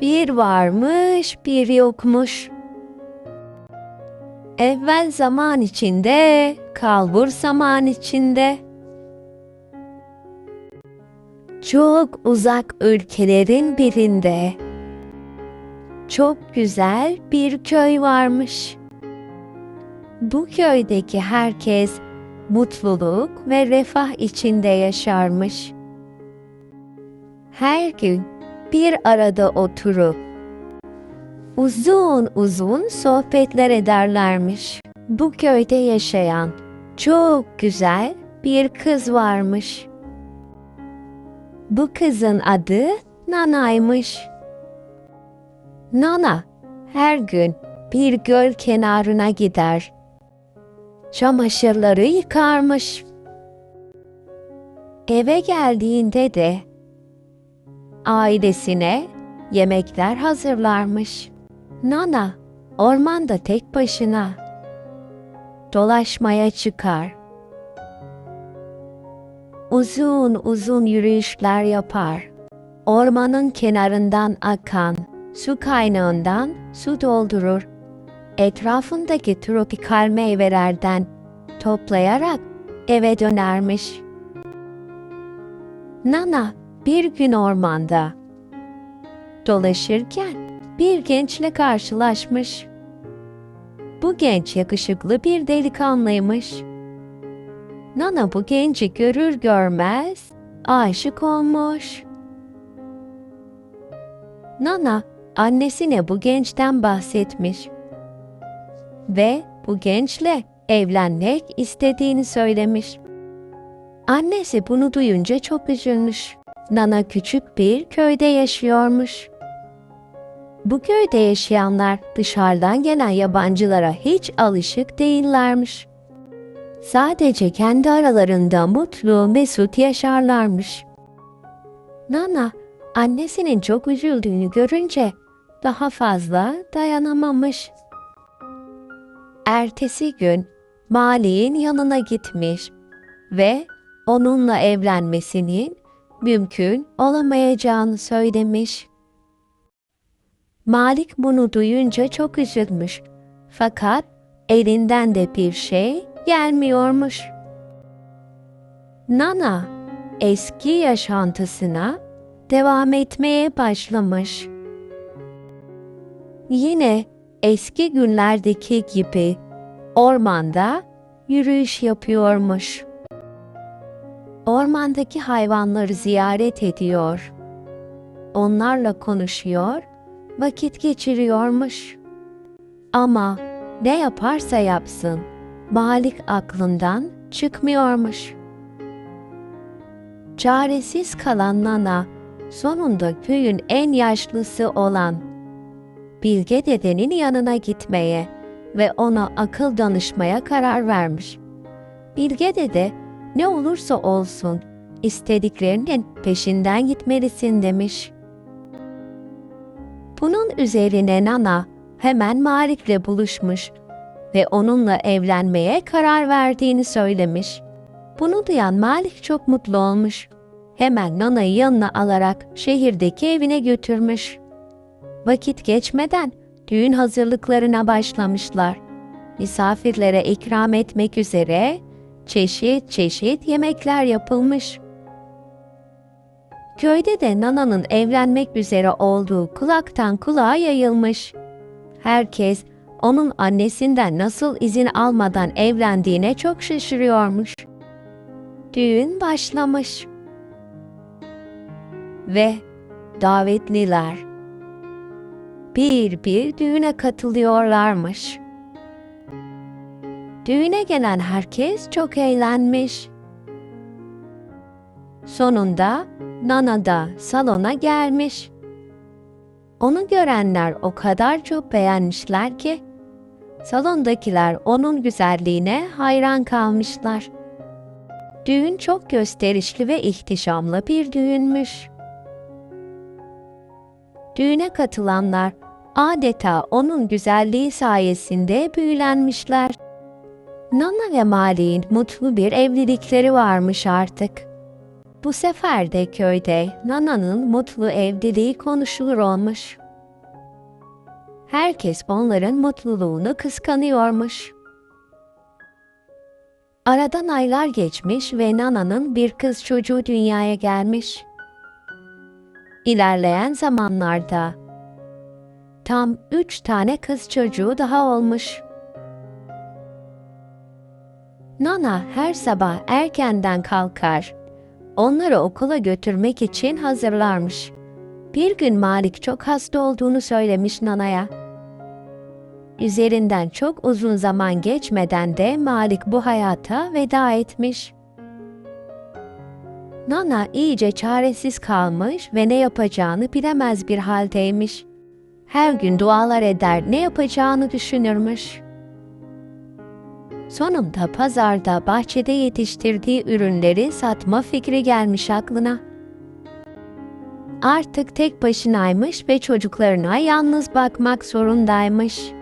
Bir varmış, bir yokmuş. Evvel zaman içinde, kalbur zaman içinde. Çok uzak ülkelerin birinde çok güzel bir köy varmış. Bu köydeki herkes mutluluk ve refah içinde yaşarmış. Her gün bir arada oturup uzun uzun sohbetler ederlermiş. Bu köyde yaşayan çok güzel bir kız varmış. Bu kızın adı Nana'ymış. Nana her gün bir göl kenarına gider. Çamaşırları yıkarmış. Eve geldiğinde de ailesine yemekler hazırlarmış. Nana ormanda tek başına dolaşmaya çıkar. Uzun uzun yürüyüşler yapar. Ormanın kenarından akan su kaynağından su doldurur. Etrafındaki tropikal meyvelerden toplayarak eve dönermiş. Nana bir gün ormanda dolaşırken bir gençle karşılaşmış. Bu genç yakışıklı bir delikanlıymış. Nana bu genci görür görmez aşık olmuş. Nana annesine bu gençten bahsetmiş ve bu gençle evlenmek istediğini söylemiş. Annesi bunu duyunca çok üzülmüş. Nana küçük bir köyde yaşıyormuş. Bu köyde yaşayanlar dışarıdan gelen yabancılara hiç alışık değillermiş. Sadece kendi aralarında mutlu, mesut yaşarlarmış. Nana, annesinin çok üzüldüğünü görünce daha fazla dayanamamış. Ertesi gün Malik'in yanına gitmiş ve onunla evlenmesinin mümkün olamayacağını söylemiş. Malik bunu duyunca çok üzülmüş. Fakat elinden de bir şey gelmiyormuş. Nana eski yaşantısına devam etmeye başlamış. Yine eski günlerdeki gibi ormanda yürüyüş yapıyormuş. Ormandaki hayvanları ziyaret ediyor. Onlarla konuşuyor, vakit geçiriyormuş. Ama ne yaparsa yapsın, Malik aklından çıkmıyormuş. Çaresiz kalan Nana, sonunda köyün en yaşlısı olan Bilge dedenin yanına gitmeye ve ona akıl danışmaya karar vermiş. Bilge dede, ne olursa olsun istediklerinin peşinden gitmelisin demiş. Bunun üzerine Nana hemen Malik'le buluşmuş ve onunla evlenmeye karar verdiğini söylemiş. Bunu duyan Malik çok mutlu olmuş. Hemen Nana'yı yanına alarak şehirdeki evine götürmüş. Vakit geçmeden düğün hazırlıklarına başlamışlar. Misafirlere ikram etmek üzere çeşit çeşit yemekler yapılmış. Köyde de Nana'nın evlenmek üzere olduğu kulaktan kulağa yayılmış. Herkes onun annesinden nasıl izin almadan evlendiğine çok şaşırıyormuş. Düğün başlamış. Ve davetliler bir bir düğüne katılıyorlarmış. Düğüne gelen herkes çok eğlenmiş. Sonunda Nana da salona gelmiş. Onu görenler o kadar çok beğenmişler ki salondakiler onun güzelliğine hayran kalmışlar. Düğün çok gösterişli ve ihtişamlı bir düğünmüş. Düğüne katılanlar adeta onun güzelliği sayesinde büyülenmişler. Nana ve Malik'in mutlu bir evlilikleri varmış artık. Bu sefer de köyde Nana'nın mutlu evliliği konuşulur olmuş. Herkes onların mutluluğunu kıskanıyormuş. Aradan aylar geçmiş ve Nana'nın bir kız çocuğu dünyaya gelmiş. İlerleyen zamanlarda tam üç tane kız çocuğu daha olmuş. Nana her sabah erkenden kalkar. Onları okula götürmek için hazırlarmış. Bir gün Malik çok hasta olduğunu söylemiş Nana'ya. Üzerinden çok uzun zaman geçmeden de Malik bu hayata veda etmiş. Nana iyice çaresiz kalmış ve ne yapacağını bilemez bir haldeymiş. Her gün dualar eder, ne yapacağını düşünürmüş. Sonunda pazarda bahçede yetiştirdiği ürünleri satma fikri gelmiş aklına. Artık tek başınaymış ve çocuklarına yalnız bakmak zorundaymış.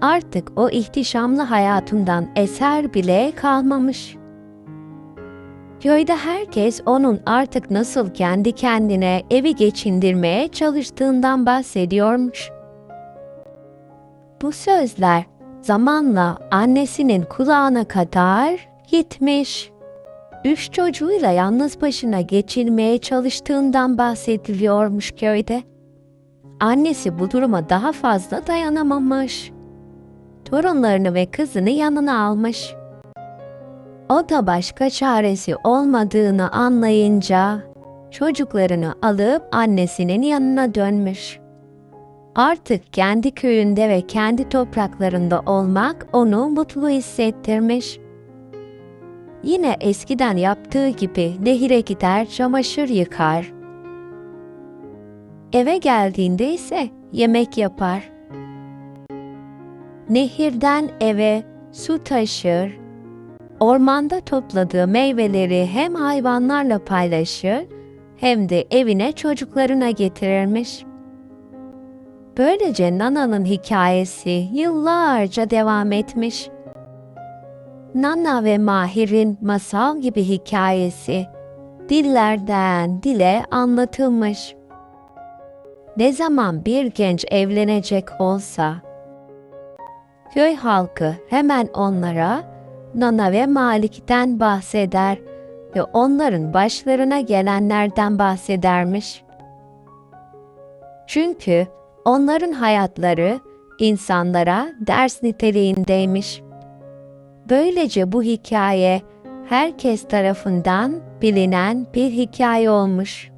Artık o ihtişamlı hayatından eser bile kalmamış. Köyde herkes onun artık nasıl kendi kendine evi geçindirmeye çalıştığından bahsediyormuş. Bu sözler zamanla annesinin kulağına kadar gitmiş. Üç çocuğuyla yalnız başına geçinmeye çalıştığından bahsediliyormuş köyde. Annesi bu duruma daha fazla dayanamamış. Torunlarını ve kızını yanına almış. O da başka çaresi olmadığını anlayınca çocuklarını alıp annesinin yanına dönmüş. Artık kendi köyünde ve kendi topraklarında olmak onu mutlu hissettirmiş. Yine eskiden yaptığı gibi nehire gider çamaşır yıkar. Eve geldiğinde ise yemek yapar. Nehirden eve su taşır, ormanda topladığı meyveleri hem hayvanlarla paylaşır hem de evine çocuklarına getirirmiş. Böylece Nana'nın hikayesi yıllarca devam etmiş. Nana ve Mahir'in masal gibi hikayesi dillerden dile anlatılmış. Ne zaman bir genç evlenecek olsa, köy halkı hemen onlara Nana ve Malik'ten bahseder ve onların başlarına gelenlerden bahsedermiş. Çünkü onların hayatları insanlara ders niteliğindeymiş. Böylece bu hikaye herkes tarafından bilinen bir hikaye olmuş.